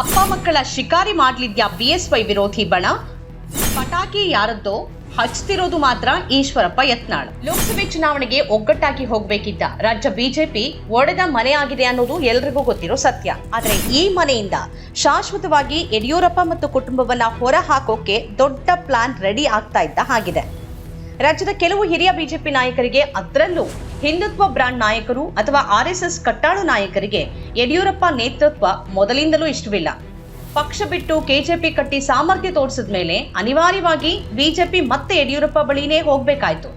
ಅಪ್ಪ ಮಕ್ಕಳ ಶಿಕಾರಿ ಮಾಡ್ಲಿದ್ಯಾ ಬಿಎಸ್ವೈ ವಿರೋಧಿ ಬಣ? ಪಟಾಕಿ ಯಾರದ್ದೋ ಹಚ್ತಿರೋದು ಮಾತ್ರ ಈಶ್ವರಪ್ಪ ಯತ್ನಾಳ್. ಲೋಕಸಭೆ ಚುನಾವಣೆಗೆ ಒಗ್ಗಟ್ಟಾಗಿ ಹೋಗ್ಬೇಕಿದ್ದ ರಾಜ್ಯ ಬಿಜೆಪಿ ಒಡೆದ ಮನೆ ಆಗಿದೆ ಅನ್ನೋದು ಎಲ್ರಿಗೂ ಗೊತ್ತಿರೋ ಸತ್ಯ. ಆದ್ರೆ ಈ ಮನೆಯಿಂದ ಶಾಶ್ವತವಾಗಿ ಯಡಿಯೂರಪ್ಪ ಮತ್ತು ಕುಟುಂಬವನ್ನ ಹೊರ ಹಾಕೋಕೆ ದೊಡ್ಡ ಪ್ಲಾನ್ ರೆಡಿ ಆಗ್ತಾ ಇದ್ದ ಹಾಗಿದೆ. ರಾಜ್ಯದ ಕೆಲವು ಹಿರಿಯ ಬಿಜೆಪಿ ನಾಯಕರಿಗೆ ಅದರಲ್ಲೂ ಹಿಂದುತ್ವ ಬ್ರಾಂಡ್ ನಾಯಕರು ಅಥವಾ ಆರ್ಎಸ್ಎಸ್ ಕಟ್ಟಾಳು ನಾಯಕರಿಗೆ ಯಡಿಯೂರಪ್ಪ ನೇತೃತ್ವ ಮೊದಲಿಂದಲೂ ಇಷ್ಟವಿಲ್ಲ. ಪಕ್ಷ ಬಿಟ್ಟು ಕೆಜೆಪಿ ಕಟ್ಟಿ ಸಾಮರ್ಥ್ಯ ತೋರಿಸಿದ ಮೇಲೆ ಅನಿವಾರ್ಯವಾಗಿ ಬಿಜೆಪಿ ಮತ್ತೆ ಯಡಿಯೂರಪ್ಪ ಬಳಿನೇ ಹೋಗ್ಬೇಕಾಯ್ತು.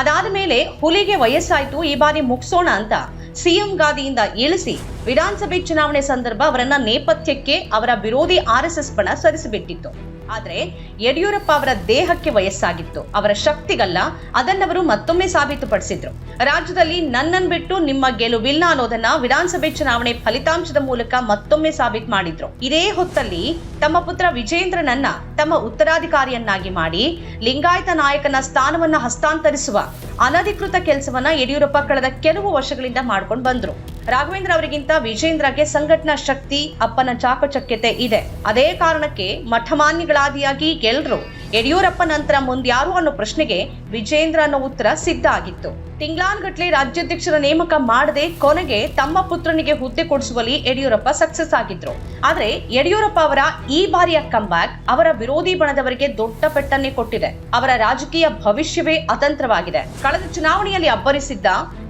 ಅದಾದ ಮೇಲೆ ಹುಲಿಗೆ ವಯಸ್ಸಾಯ್ತು, ಈ ಬಾರಿ ಮುಗಿಸೋಣ ಅಂತ ಸಿಎಂ ಗಾದಿಯಿಂದ ಇಳಿಸಿ ವಿಧಾನಸಭೆ ಚುನಾವಣೆ ಸಂದರ್ಭ ಅವರನ್ನ ನೇಪಥ್ಯಕ್ಕೆ ಅವರ ವಿರೋಧಿ ಆರ್ಎಸ್ಎಸ್ ಬಣ ಸರಿಸಿಬಿಟ್ಟಿತ್ತು. ಆದ್ರೆ ಯಡಿಯೂರಪ್ಪ ಅವರ ದೇಹಕ್ಕೆ ವಯಸ್ಸಾಗಿತ್ತು. ಅವರ ಶಕ್ತಿಗಲ್ಲ, ಅದನ್ನವರು ಮತ್ತೊಮ್ಮೆ ಸಾಬೀತುಪಡಿಸಿದ್ರು. ರಾಜ್ಯದಲ್ಲಿ ನನ್ನನ್ ಬಿಟ್ಟು ನಿಮ್ಮ ಗೆಲುವಿಲ್ಲ ಅನ್ನೋದನ್ನ ವಿಧಾನಸಭೆ ಚುನಾವಣೆ ಫಲಿತಾಂಶದ ಮೂಲಕ ಮತ್ತೊಮ್ಮೆ ಸಾಬೀತು ಮಾಡಿದ್ರು. ಇದೇ ಹೊತ್ತಲ್ಲಿ ತಮ್ಮ ಪುತ್ರ ವಿಜೇಂದ್ರನನ್ನ ತಮ್ಮ ಉತ್ತರಾಧಿಕಾರಿಯನ್ನಾಗಿ ಮಾಡಿ ಲಿಂಗಾಯತ ನಾಯಕನ ಸ್ಥಾನವನ್ನ ಹಸ್ತಾಂತರಿಸುವ ಅನಧಿಕೃತ ಕೆಲಸವನ್ನ ಯಡಿಯೂರಪ್ಪ ಕಳೆದ ಕೆಲವು ವರ್ಷಗಳಿಂದ ಮಾಡ್ಕೊಂಡು ಬಂದ್ರು. ರಾಘವೇಂದ್ರ ಅವರಿಗಿಂತ ವಿಜೇಂದ್ರಗೆ ಸಂಘಟನಾ ಶಕ್ತಿ ಅಪ್ಪನ ಚಾಕಚಕ್ಯತೆ ಇದೆ. ಅದೇ ಕಾರಣಕ್ಕೆ ಮಠಮಾನ್ಯಗಳಾದಿಯಾಗಿ ಗೆಲ್ರು. ಯಡಿಯೂರಪ್ಪ ನಂತರ ಮುಂದ್ಯಾರು ಅನ್ನೋ ಪ್ರಶ್ನೆಗೆ ವಿಜೇಂದ್ರ ಅನ್ನೋ ಉತ್ತರ ಸಿದ್ಧ ಆಗಿತ್ತು. ತಿಂಗ್ಳಾನ್ಗಟ್ಲೆ ರಾಜ್ಯಾಧ್ಯಕ್ಷರ ನೇಮಕ ಮಾಡದೆ ಕೊನೆಗೆ ತಮ್ಮ ಪುತ್ರನಿಗೆ ಹುದ್ದೆ ಕೊಡಿಸುವಲ್ಲಿ ಯಡಿಯೂರಪ್ಪ ಸಕ್ಸಸ್ ಆಗಿದ್ರು. ಆದ್ರೆ ಯಡಿಯೂರಪ್ಪ ಅವರ ಈ ಬಾರಿಯ ಕಂಬ್ಯಾಕ್ ಅವರ ವಿರೋಧಿ ಬಣದವರಿಗೆ ದೊಡ್ಡ ಪೆಟ್ಟನ್ನೇ ಕೊಟ್ಟಿದೆ. ಅವರ ರಾಜಕೀಯ ಭವಿಷ್ಯವೇ ಅತಂತ್ರವಾಗಿದೆ. ಕಳೆದ ಚುನಾವಣೆಯಲ್ಲಿ ಅಬ್ಬರಿಸಿದ್ದ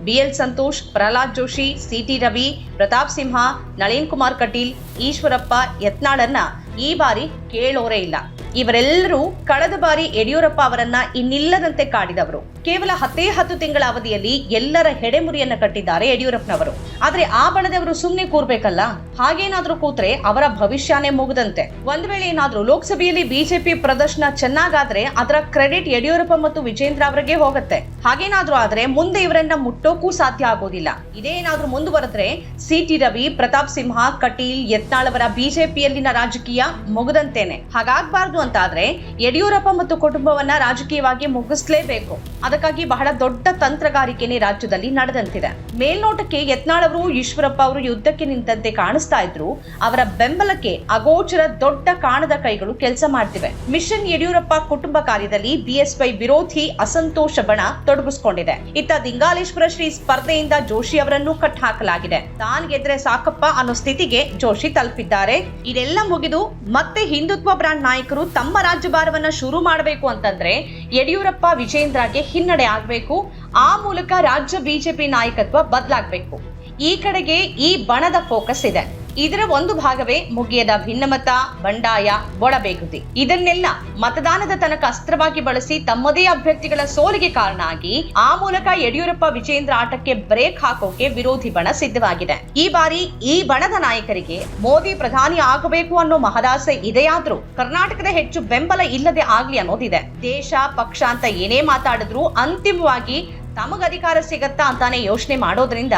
ಬಿಎಲ್ ಸಂತೋಷ್, ಪ್ರಹ್ಲಾದ್ ಜೋಶಿ ಸಿಟಿ ರವಿ, ಪ್ರತಾಪ್ ಸಿಂಹ, ನಳೀನ್ ಕುಮಾರ್ ಕಟೀಲ್, ಈಶ್ವರಪ್ಪ ಯತ್ನಾಳನ್ನ ಈ ಬಾರಿ ಕೇಳೋರೇ ಇಲ್ಲ. ಇವರೆಲ್ಲರೂ ಕಳೆದ ಬಾರಿ ಯಡಿಯೂರಪ್ಪ ಅವರನ್ನ ಇನ್ನಿಲ್ಲದಂತೆ ಕಾಡಿದವರು. ಕೇವಲ ಹತ್ತೇ ಹತ್ತು ತಿಂಗಳ ಅವಧಿಯಲ್ಲಿ ಎಲ್ಲರ ಹೆಡೆಮುರಿಯನ್ನ ಕಟ್ಟಿದ್ದಾರೆ ಯಡಿಯೂರಪ್ಪನವರು. ಆದ್ರೆ ಆ ಬಣದವರು ಸುಮ್ಮನೆ ಕೂರ್ಬೇಕಲ್ಲ? ಹಾಗೇನಾದ್ರೂ ಕೂತ್ರೆ ಅವರ ಭವಿಷ್ಯನೇ ಮುಗಿದಂತೆ. ಒಂದ್ ವೇಳೆ ಏನಾದ್ರೂ ಲೋಕಸಭೆಯಲ್ಲಿ ಬಿಜೆಪಿ ಪ್ರದರ್ಶನ ಚೆನ್ನಾಗಾದ್ರೆ ಅದರ ಕ್ರೆಡಿಟ್ ಯಡಿಯೂರಪ್ಪ ಮತ್ತು ವಿಜೇಂದ್ರ ಅವರಿಗೆ ಹೋಗುತ್ತೆ. ಹಾಗೇನಾದ್ರೂ ಆದ್ರೆ ಮುಂದೆ ಇವರನ್ನ ಮುಟ್ಟೋಕ್ಕೂ ಸಾಧ್ಯ ಆಗೋದಿಲ್ಲ. ಇದೇನಾದ್ರೂ ಮುಂದುವರೆದ್ರೆ ಸಿಟಿ ರವಿ, ಪ್ರತಾಪ್ ಸಿಂಹ, ಕಟೀಲ್ ಯತ್ನಾಳವರ ಬಿಜೆಪಿಯಲ್ಲಿನ ರಾಜಕೀಯ ಮುಗದಂತೇನೆ. ಹಾಗಾಗ್ಬಾರ್ದು ಅಂತಾದ್ರೆ ಯಡಿಯೂರಪ್ಪ ಮತ್ತು ಕುಟುಂಬವನ್ನ ರಾಜಕೀಯವಾಗಿ ಮುಗಿಸ್ಲೇಬೇಕು. ಅದಕ್ಕಾಗಿ ಬಹಳ ದೊಡ್ಡ ತಂತ್ರಗಾರಿಕೆನೆ ರಾಜ್ಯದಲ್ಲಿ ನಡೆದಂತಿದೆ. ಮೇಲ್ನೋಟಕ್ಕೆ ಯತ್ನಾಳವರು ಈಶ್ವರಪ್ಪ ಅವರು ಯುದ್ಧಕ್ಕೆ ನಿಂತಂತೆ ಕಾಣಿಸ್ತಾ ಇದ್ರು. ಅವರ ಬೆಂಬಲಕ್ಕೆ ಅಗೋಚರ ದೊಡ್ಡ ಕಾಣದ ಕೈಗಳು ಕೆಲಸ ಮಾಡ್ತಿವೆ. ಮಿಷನ್ ಯಡಿಯೂರಪ್ಪ ಕುಟುಂಬ ಕಾರ್ಯದಲ್ಲಿ ಬಿಎಸ್ವೈ ವಿರೋಧಿ ಅಸಂತೋಷ ಬಣ ತೊಡಗಿಸಿಕೊಂಡಿದೆ. ಇತ್ತ ದಿಂಗಾಲೇಶ್ವರ ಶ್ರೀ ಸ್ಪರ್ಧೆಯಿಂದ ಜೋಶಿ ಅವರನ್ನು ಕಟ್ ಹಾಕಲಾಗಿದೆ. ತಾನ್ ಗೆದ್ರೆ ಸಾಕಪ್ಪ ಅನ್ನೋ ಸ್ಥಿತಿಗೆ ಜೋಶಿ ತಲುಪಿದ್ದಾರೆ. ಇದೆಲ್ಲ ಮುಗಿದು ಮತ್ತೆ ಹಿಂದುತ್ವ ಬ್ರಾಂಡ್ ನಾಯಕರು ತಮ್ಮ ರಾಜ್ಯಭಾರವನ್ನ ಶುರು ಮಾಡಬೇಕು ಅಂತಂದ್ರೆ ಯಡಿಯೂರಪ್ಪ ವಿಜೇಂದ್ರಗೆ ಹಿನ್ನಡೆ ಆಗ್ಬೇಕು. ಆ ಮೂಲಕ ರಾಜ್ಯ ಬಿಜೆಪಿ ನಾಯಕತ್ವ ಬದಲಾಗಬೇಕು. ಈ ಕಡೆಗೆ ಈ ಬಣದ ಫೋಕಸ್ ಇದೆ. ಇದರ ಒಂದು ಭಾಗವೇ ಮುಗಿಯದ ಭಿನ್ನಮತ, ಬಂಡಾಯ, ಒಳಬೇಗುದಿ. ಇದನ್ನೆಲ್ಲ ಮತದಾನದ ತನಕ ಅಸ್ತ್ರವಾಗಿ ಬಳಸಿ ತಮ್ಮದೇ ಅಭ್ಯರ್ಥಿಗಳ ಸೋಲಿಗೆ ಕಾರಣ ಆಗಿ ಆ ಮೂಲಕ ಯಡಿಯೂರಪ್ಪ ವಿಜೇಂದ್ರ ಆಟಕ್ಕೆ ಬ್ರೇಕ್ ಹಾಕೋಕೆ ವಿರೋಧಿ ಬಣ ಸಿದ್ಧವಾಗಿದೆ. ಈ ಬಾರಿ ಈ ಬಣದ ನಾಯಕರಿಗೆ ಮೋದಿ ಪ್ರಧಾನಿ ಆಗಬೇಕು ಅನ್ನೋ ಮಹದಾಸೆ ಇದೆಯಾದ್ರೂ ಕರ್ನಾಟಕದ ಹೆಚ್ಚು ಬೆಂಬಲ ಇಲ್ಲದೆ ಆಗ್ಲಿ ಅನ್ನೋದಿದೆ. ದೇಶ, ಪಕ್ಷ ಅಂತ ಏನೇ ಮಾತಾಡಿದ್ರು ಅಂತಿಮವಾಗಿ ತಮಗ ಅಧಿಕಾರ ಸಿಗತ್ತಾ ಅಂತಾನೆ ಯೋಚನೆ ಮಾಡೋದ್ರಿಂದ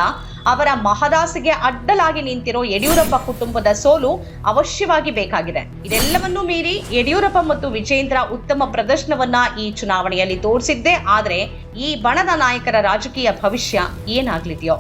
ಅವರ ಮಹದಾಸಿಗೆ ಅಡ್ಡಲಾಗಿ ನಿಂತಿರೋ ಯಡಿಯೂರಪ್ಪ ಕುಟುಂಬದ ಸೋಲು ಅವಶ್ಯವಾಗಿ ಬೇಕಾಗಿದೆ. ಇದೆಲ್ಲವನ್ನೂ ಮೀರಿ ಯಡಿಯೂರಪ್ಪ ಮತ್ತು ವಿಜೇಂದ್ರ ಉತ್ತಮ ಪ್ರದರ್ಶನವನ್ನ ಈ ಚುನಾವಣೆಯಲ್ಲಿ ತೋರಿಸಿದ್ದೆ. ಆದರೆ ಈ ಬಣದ ನಾಯಕರ ರಾಜಕೀಯ ಭವಿಷ್ಯ ಏನಾಗ್ಲಿದೆಯೋ?